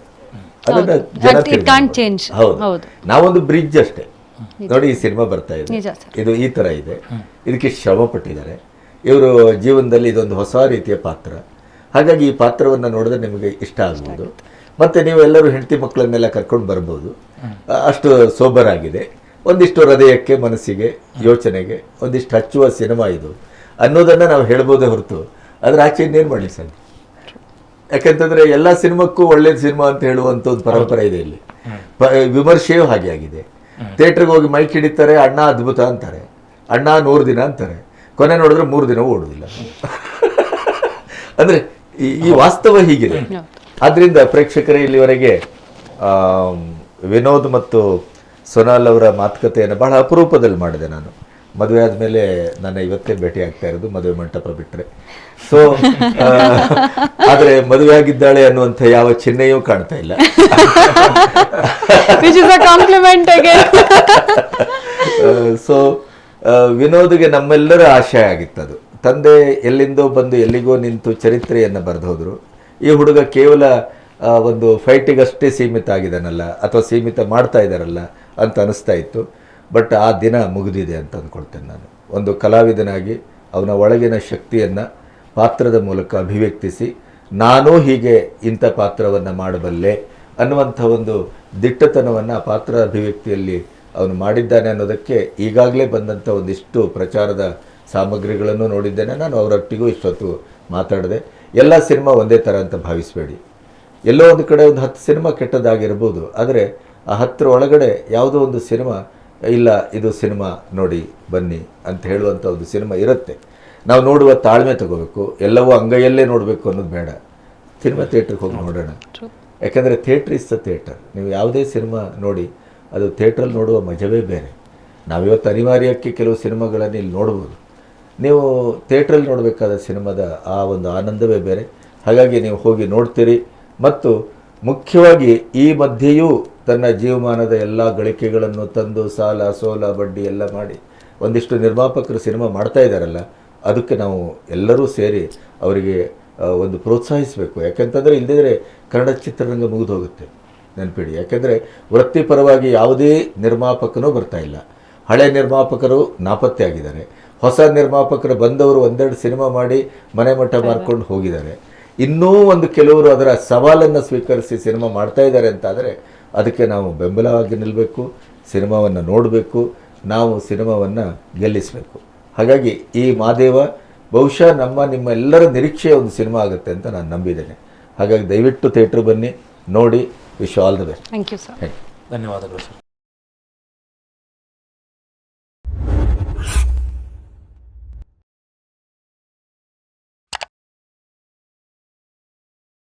ಅದನ್ನ. ಜನ ಹೌದು. ನಾವೊಂದು ಬ್ರಿಡ್ಜ್ ಅಷ್ಟೇ. ನೋಡಿ ಈ ಸಿನಿಮಾ ಬರ್ತಾ ಇದೆ. ಇದು ಈ ತರ ಇದೆ. ಇದಕ್ಕೆ ಶ್ರಮ ಪಟ್ಟಿದ್ದಾರೆ. ಇವರು ಜೀವನದಲ್ಲಿ ಇದೊಂದು ಹೊಸ ರೀತಿಯ ಪಾತ್ರ. ಹಾಗಾಗಿ ಈ ಪಾತ್ರವನ್ನ ನೋಡಿದ್ರೆ ನಿಮಗೆ ಇಷ್ಟ ಆಗ್ಬೋದು. ಮತ್ತೆ ನೀವೆಲ್ಲರೂ ಹೆಂಡತಿ ಮಕ್ಕಳನ್ನೆಲ್ಲ ಕರ್ಕೊಂಡು ಬರ್ಬೋದು. ಅಷ್ಟು ಸೋಬರ್ ಆಗಿದೆ ಒಂದಿಷ್ಟು ಹೃದಯಕ್ಕೆ ಮನಸ್ಸಿಗೆ ಯೋಚನೆಗೆ ಒಂದಿಷ್ಟು ಹಚ್ಚುವ ಸಿನಿಮಾ ಇದು. ಅನ್ನೋದನ್ನ ನಾವು ಹೇಳ್ಬೋದೇ ಹೊರತು. ಅದರ ಆಚೆ ಇನ್ನೇನು ಮಾಡಲಿ ಸರ್ ಯಾಕಂತಂದ್ರೆ ಎಲ್ಲ ಸಿನಿಮಾಕ್ಕೂ ಒಳ್ಳೆ ಸಿನಿಮಾ ಅಂತ ಹೇಳುವಂಥ ಒಂದು ಪರಂಪರೆ ಇದೆ ಇಲ್ಲಿ. ಪ- ವಿಮರ್ಶೆಯೂ ಹಾಗೆ ಆಗಿದೆ. ಥಿಯೇಟ್ರಿಗೆ ಹೋಗಿ ಮೈಕ್ ಹಿಡಿತಾರೆ ಅಣ್ಣ ಅದ್ಭುತ ಅಂತಾರೆ. ಅಣ್ಣ ನೂರು ದಿನ ಅಂತಾರೆ. ಕೊನೆ ನೋಡಿದ್ರೆ ಮೂರು ದಿನ ಓಡೋದಿಲ್ಲ ಅಂದ್ರೆ ಈ- ವಾಸ್ತವ ಹೀಗಿದೆ. ಆದ್ದರಿಂದ ಪ್ರೇಕ್ಷಕರೇ ಇಲ್ಲಿವರೆಗೆ ವಿನೋದ್ ಮತ್ತು ಸೊನಾಲ್ ಅವರ ಮಾತುಕತೆಯನ್ನು ಬಹಳ ಅಪರೂಪದಲ್ಲಿ ಮಾಡಿದೆ ನಾನು. ಮದುವೆ ಆದಮೇಲೆ ನನ್ನ ಇವತ್ತೇ ಭೇಟಿ ಆಗ್ತಾ ಇರೋದು ಮದುವೆ ಮಂಟಪ ಬಿಟ್ಟರೆ ಸೊ ಆದರೆ ಮದುವೆ ಆಗಿದ್ದಾಳೆ ಅನ್ನುವಂಥ ಯಾವ ಚಿಹ್ನೆಯೂ ಕಾಣ್ತಾ ಇಲ್ಲ. ಸೊ ವಿನೋದ್ಗೆ ನಮ್ಮೆಲ್ಲರ ಆಶಯ ಆಗಿತ್ತದು ತಂದೆ ಎಲ್ಲಿಂದೋ ಬಂದು ಎಲ್ಲಿಗೋ ನಿಂತು ಚರಿತ್ರೆಯನ್ನು ಬರೆದು ಹೋದರು. ಈ ಹುಡುಗ ಕೇವಲ ಒಂದು ಫೈಟಿಗಷ್ಟೇ ಸೀಮಿತ ಆಗಿದ್ದಾನಲ್ಲ ಅಥವಾ ಸೀಮಿತ ಮಾಡ್ತಾ ಇದ್ದಾರಲ್ಲ ಅಂತ ಅನಿಸ್ತಾ ಇತ್ತು. ಬಟ್ ಆ ದಿನ ಮುಗಿದಿದೆ ಅಂತ ಅಂದ್ಕೊಳ್ತೇನೆ ನಾನು. ಒಂದು ಕಲಾವಿದನಾಗಿ ಅವನ ಒಳಗಿನ ಶಕ್ತಿಯನ್ನು ಪಾತ್ರದ ಮೂಲಕ ಅಭಿವ್ಯಕ್ತಿಸಿ, ನಾನೂ ಹೀಗೆ ಇಂಥ ಪಾತ್ರವನ್ನು ಮಾಡಬಲ್ಲೆ ಅನ್ನುವಂಥ ಒಂದು ದಿಟ್ಟತನವನ್ನು ಆ ಪಾತ್ರ ಅಭಿವ್ಯಕ್ತಿಯಲ್ಲಿ ಅವನು ಮಾಡಿದ್ದಾನೆ ಅನ್ನೋದಕ್ಕೆ ಈಗಾಗಲೇ ಬಂದಂಥ ಒಂದಿಷ್ಟು ಪ್ರಚಾರದ ಸಾಮಗ್ರಿಗಳನ್ನು ನೋಡಿದ್ದೇನೆ. ನಾನು ಅವರೊಟ್ಟಿಗೂ ಇಷ್ಟೊತ್ತು ಮಾತಾಡಿದೆ. ಎಲ್ಲ ಸಿನಿಮಾ ಒಂದೇ ಥರ ಅಂತ ಭಾವಿಸಬೇಡಿ. ಎಲ್ಲೋ ಒಂದು ಕಡೆ ಒಂದು ಹತ್ತು ಸಿನಿಮಾ ಕೆಟ್ಟದಾಗಿರ್ಬೋದು. ಆದರೆ ಆ ಹತ್ತಿರ ಒಳಗಡೆ ಯಾವುದೋ ಒಂದು ಸಿನಿಮಾ ಇಲ್ಲ ಇದು ಸಿನಿಮಾ ನೋಡಿ ಬನ್ನಿ ಅಂತ ಹೇಳುವಂಥ ಒಂದು ಸಿನಿಮಾ ಇರುತ್ತೆ. ನಾವು ನೋಡುವ ತಾಳ್ಮೆ ತಗೋಬೇಕು ಎಲ್ಲವೂ ಅಂಗೈಯಲ್ಲೇ ನೋಡಬೇಕು ಅನ್ನೋದು ಬೇಡ. ಸಿನಿಮಾ ಥಿಯೇಟ್ರಿಗೆ ಹೋಗಿ ನೋಡೋಣ. ಯಾಕಂದರೆ ಥಿಯೇಟ್ರ್ ಇಸ್ ದ ಥಿಯೇಟರ್. ನೀವು ಯಾವುದೇ ಸಿನಿಮಾ ನೋಡಿ ಅದು ಥಿಯೇಟ್ರಲ್ಲಿ ನೋಡುವ ಮಜವೇ ಬೇರೆ. ನಾವಿವತ್ತು ಅನಿವಾರ್ಯಕ್ಕೆ ಕೆಲವು ಸಿನಿಮಾಗಳನ್ನು ಇಲ್ಲಿ ನೋಡ್ಬೋದು. ನೀವು ಥಿಯೇಟ್ರಲ್ಲಿ ನೋಡಬೇಕಾದ ಸಿನಿಮಾದ ಆ ಒಂದು ಆನಂದವೇ ಬೇರೆ. ಹಾಗಾಗಿ ನೀವು ಹೋಗಿ ನೋಡ್ತೀರಿ. ಮತ್ತು ಮುಖ್ಯವಾಗಿ ಈ ಮಧ್ಯೆಯೂ ತನ್ನ ಜೀವಮಾನದ ಎಲ್ಲ ಗಳಿಕೆಗಳನ್ನು ತಂದು ಸಾಲ ಸೋಲ ಬಡ್ಡಿ ಎಲ್ಲ ಮಾಡಿ ಒಂದಿಷ್ಟು ನಿರ್ಮಾಪಕರು ಸಿನಿಮಾ ಮಾಡ್ತಾ ಇದ್ದಾರಲ್ಲ ಅದಕ್ಕೆ ನಾವು ಎಲ್ಲರೂ ಸೇರಿ ಅವರಿಗೆ ಒಂದು ಪ್ರೋತ್ಸಾಹಿಸಬೇಕು. ಯಾಕೆಂತಂದರೆ ಇಲ್ಲದಿದ್ದರೆ ಕನ್ನಡ ಚಿತ್ರರಂಗ ಮುಗಿದು ಹೋಗುತ್ತೆ ನೆನಪಿಡಿ. ಯಾಕೆಂದರೆ ವೃತ್ತಿಪರವಾಗಿ ಯಾವುದೇ ನಿರ್ಮಾಪಕನೂ ಬರ್ತಾ ಇಲ್ಲ. ಹಳೆ ನಿರ್ಮಾಪಕರು ನಾಪತ್ತೆ ಆಗಿದ್ದಾರೆ. ಹೊಸ ನಿರ್ಮಾಪಕರು ಬಂದವರು ಒಂದೆರಡು ಸಿನಿಮಾ ಮಾಡಿ ಮನೆ ಮಠ ಮಾರ್ಕೊಂಡು ಹೋಗಿದ್ದಾರೆ. ಇನ್ನೂ ಒಂದು ಕೆಲವರು ಅದರ ಸವಾಲನ್ನು ಸ್ವೀಕರಿಸಿ ಸಿನಿಮಾ ಮಾಡ್ತಾ ಇದ್ದಾರೆ ಅಂತಾದರೆ ಅದಕ್ಕೆ ನಾವು ಬೆಂಬಲವಾಗಿ ನಿಲ್ಲಬೇಕು ಸಿನಿಮಾವನ್ನು ನೋಡಬೇಕು ನಾವು ಸಿನಿಮಾವನ್ನು ಗೆಲ್ಲಿಸಬೇಕು. ಹಾಗಾಗಿ ಈ ಮಾದೇವ ಬಹುಶಃ ನಮ್ಮ ನಿಮ್ಮೆಲ್ಲರ ನಿರೀಕ್ಷೆಯ ಒಂದು ಸಿನಿಮಾ ಆಗುತ್ತೆ ಅಂತ ನಾನು ನಂಬಿದ್ದೇನೆ. ಹಾಗಾಗಿ ದಯವಿಟ್ಟು ಥಿಯೇಟ್ರ್ ಬನ್ನಿ ನೋಡಿ wish all the best. Thank you sir thank you ಧನ್ಯವಾದಗಳು ಸರ್